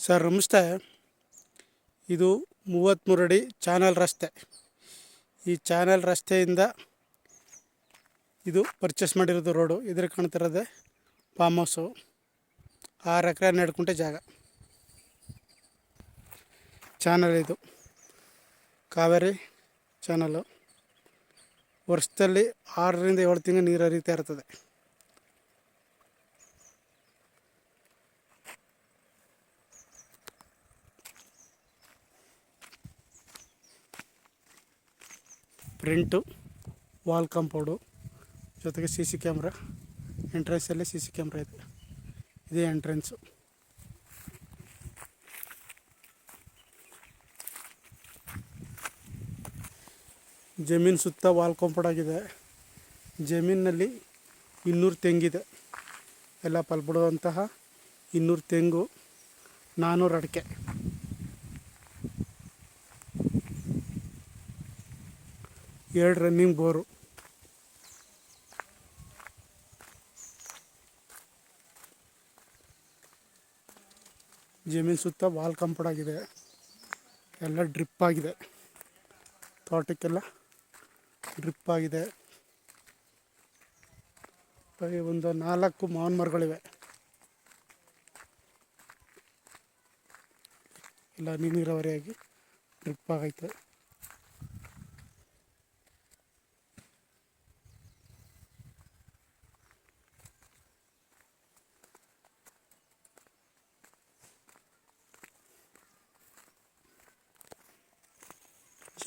Sir, ನಮಸ್ತೆ. ಇದು ಮೂವತ್ತ್ಮೂರು ಅಡಿ ಚಾನಲ್ ರಸ್ತೆ. ಈ ಚಾನಲ್ ರಸ್ತೆಯಿಂದ ಇದು ಪರ್ಚೇಸ್ ಮಾಡಿರೋದು ರೋಡು. ಇದ್ರ ಕಾಣ್ತಿರೋದೆ ಫಾರ್ಮ್ ಹೌಸು. ಆರು ಎಕರೆ ನಡ್ಕೊಂಡೆ ಜಾಗ. ಚಾನಲ್ ಇದು. ಕಾವೇರಿ ಚಾನಲು. ವರ್ಷದಲ್ಲಿ ಆರರಿಂದ ಏಳು ತಿಂಗಳು ನೀರು ಹರಿತಾ ಇರ್ತದೆ. ಪ್ರಿಂಟು, ವಾಲ್ ಕಾಂಪೌಂಡು, ಜೊತೆಗೆ ಸಿ ಸಿ ಕ್ಯಾಮ್ರಾ, ಎಂಟ್ರೆನ್ಸಲ್ಲೇ ಸಿ ಸಿ ಕ್ಯಾಮ್ರಾ ಇದೆ. ಇದೇ ಎಂಟ್ರೆನ್ಸು. ಜಮೀನು ಸುತ್ತ ವಾಲ್ ಕಾಂಪೌಂಡ್ ಆಗಿದೆ. ಜಮೀನಿನಲ್ಲಿ ಇನ್ನೂರು ತೆಂಗಿದೆ. ಎಲ್ಲ ಪಲ್ಬಿಡುವಂತಹ ಇನ್ನೂರು ತೆಂಗು ನಾನ್ನೂರು ಅಡಿಕೆ. ಎರಡು ರನ್ನಿಂಗ್ ಬೋರು ಜಮೀನು ಸುತ್ತ ವಾಲ್ ಕಂಪೌಂಡ್ ಆಗಿದೆ. ಎಲ್ಲ ಡ್ರಿಪ್ ಆಗಿದೆ. ತೋಟಕ್ಕೆಲ್ಲ ಡ್ರಿಪ್ ಆಗಿದೆ. ಒಂದು ನಾಲ್ಕು ಮಾವಿನ ಮರಗಳಿವೆ. ಎಲ್ಲ ನೀರಾವರಿಯಾಗಿ ಡ್ರಿಪ್ ಆಗೈತೆ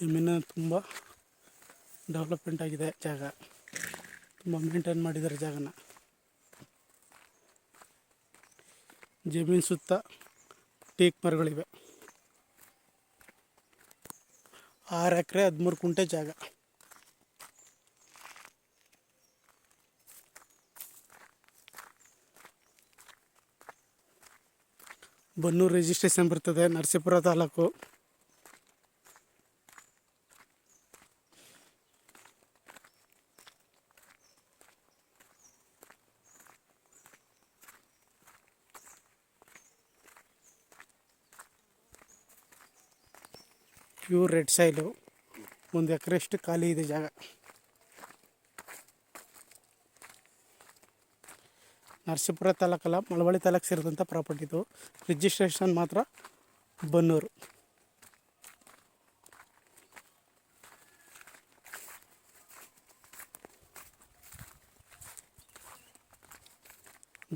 ಜಮೀನು ತುಂಬ ಡೆವಲಪ್ಮೆಂಟ್ ಆಗಿದೆ ಜಾಗ. ತುಂಬ ಮೇಂಟೈನ್ ಮಾಡಿದ್ದಾರೆ ಜಾಗನ. ಜಮೀನು ಸುತ್ತ ಟೀಕ್ ಮರಗಳಿವೆ. ಆರು ಎಕರೆ ಹದಿಮೂರು ಕುಂಟೆ ಜಾಗ. ಬನ್ನೂರು ರಿಜಿಸ್ಟ್ರೇಷನ್ ಬರ್ತದೆ, Narasipura taluk. Pure red soil ಒಂದು ಎಕರೆಷ್ಟು ಖಾಲಿ ಇದೆ ಜಾಗ. ನರಸೀಪುರ ತಾಲೂಕಲ್ಲ ಮಳವಳ್ಳಿ ತಾಲೂಕು ಸೇರಿದಂಥ ಪ್ರಾಪರ್ಟಿ ಇದು. ರಿಜಿಸ್ಟ್ರೇಷನ್ ಮಾತ್ರ ಬನ್ನೂರು.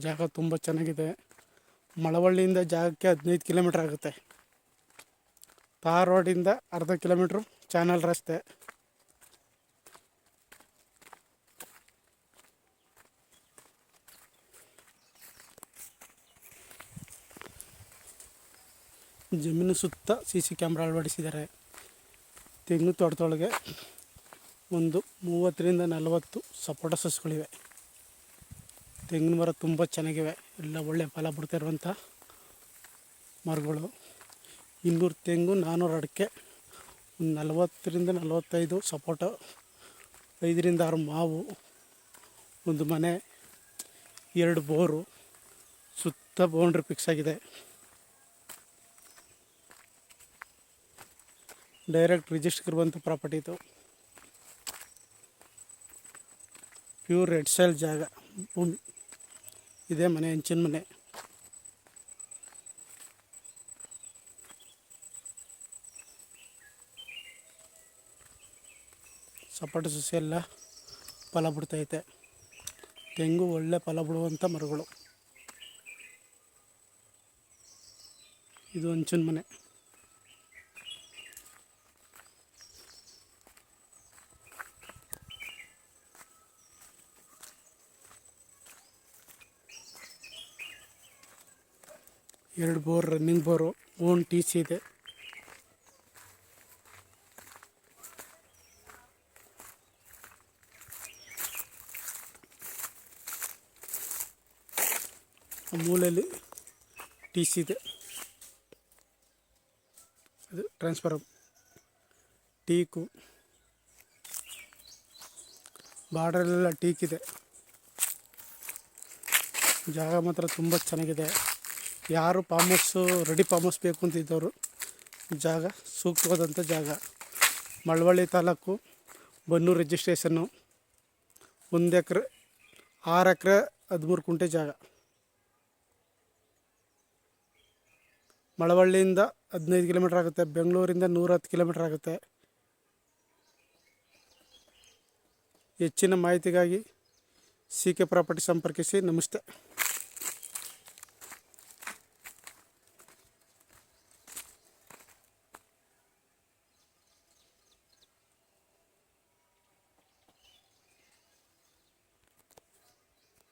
ಜಾಗ ತುಂಬ ಚೆನ್ನಾಗಿದೆ. ಮಳವಳ್ಳಿಯಿಂದ ಜಾಗಕ್ಕೆ ಹದಿನೈದು ಕಿಲೋಮೀಟ್ರ್ ಆಗುತ್ತೆ. ತಾರ್ ರೋಡಿಂದ ಅರ್ಧ ಕಿಲೋಮೀಟ್ರ್ ಚಾನಲ್ ರಸ್ತೆ. ಜಮೀನು ಸುತ್ತ ಸಿ ಸಿ ಕ್ಯಾಮ್ರಾ ಅಳವಡಿಸಿದ್ದಾರೆ. ತೆಂಗು ತೋಟದೊಳಗೆ ಒಂದು ಮೂವತ್ತರಿಂದ ನಲವತ್ತು ಸಪೋಟ ಸಸ್ಗಳಿವೆ ತೆಂಗಿನ ಮರ ತುಂಬ ಚೆನ್ನಾಗಿವೆ. ಎಲ್ಲ ಒಳ್ಳೆ ಫಲ ಬಿಡ್ತಾ ಇರುವಂಥ ಮರಗಳು. ಇನ್ನೂರು ತೆಂಗು ನಾನ್ನೂರು ಅಡಿಕೆ ಒಂದು ನಲ್ವತ್ತರಿಂದ ನಲವತ್ತೈದು ಸಪೋಟ, ಐದರಿಂದ ಆರು ಮಾವು, ಒಂದು ಮನೆ, ಎರಡು ಬೋರು, ಸುತ್ತ ಬೌಂಡ್ರಿ ಫಿಕ್ಸ್ ಆಗಿದೆ. ಡೈರೆಕ್ಟ್ ರಿಜಿಸ್ಟರ್ ಇರುವಂಥ ಪ್ರಾಪರ್ಟಿ ಇದು ಪ್ಯೂರ್ ರೆಡ್ ಸೈಲ್ ಜಾಗ. ಭೂಮಿ. ಇದೇ ಮನೆ ಹೆಂಚಿನ ಮನೆ. ಸಪಾಟ ಸಸಿಯೆಲ್ಲ ಫಲ ಬಿಡ್ತೈತೆ. ತೆಂಗು ಒಳ್ಳೆ ಫಲ ಬಿಡುವಂಥ ಮರಗಳು. ಇದು ಹಂಚಿನ ಮನೆ. ಎರಡು bore running bore, own T C ಇದೆ. ಮೂಲೆಯಲ್ಲಿ ಟಿ ಸಿ ಇದೆ. ಅದು ಟ್ರಾನ್ಸ್ಫಾರಮ್ ಟೀಕು. ಬಾರ್ಡ್ರಲ್ಲೆಲ್ಲ ಟೀಕಿದೆ ಜಾಗ ಮಾತ್ರ ತುಂಬ ಚೆನ್ನಾಗಿದೆ. ಯಾರು ಫಾರ್ಮ್ ರೆಡಿ ಫಾರ್ಮ್ ಹೌಸ್ ಬೇಕು ಅಂತಿದ್ದವರು ಜಾಗ ಸೂಕ್ತವಾದಂಥ ಜಾಗ. ಮಳವಳ್ಳಿ ತಾಲೂಕು, ಬನ್ನೂರು ರಿಜಿಸ್ಟ್ರೇಷನ್ನು ಒಂದು ಎಕರೆ, ಆರು ಎಕರೆ ಹದಿಮೂರು ಕುಂಟೆ ಜಾಗ. ಮಳವಳ್ಳಿಯಿಂದ ಹದಿನೈದು ಕಿಲೋಮೀಟ್ರ್ ಆಗುತ್ತೆ, ಬೆಂಗಳೂರಿಂದ ನೂರ ಹತ್ತು ಕಿಲೋಮೀಟ್ರ್ ಆಗುತ್ತೆ. ಹೆಚ್ಚಿನ ಮಾಹಿತಿಗಾಗಿ ಸಿ ಕೆ ಪ್ರಾಪರ್ಟಿ ಸಂಪರ್ಕಿಸಿ. ನಮಸ್ತೆ.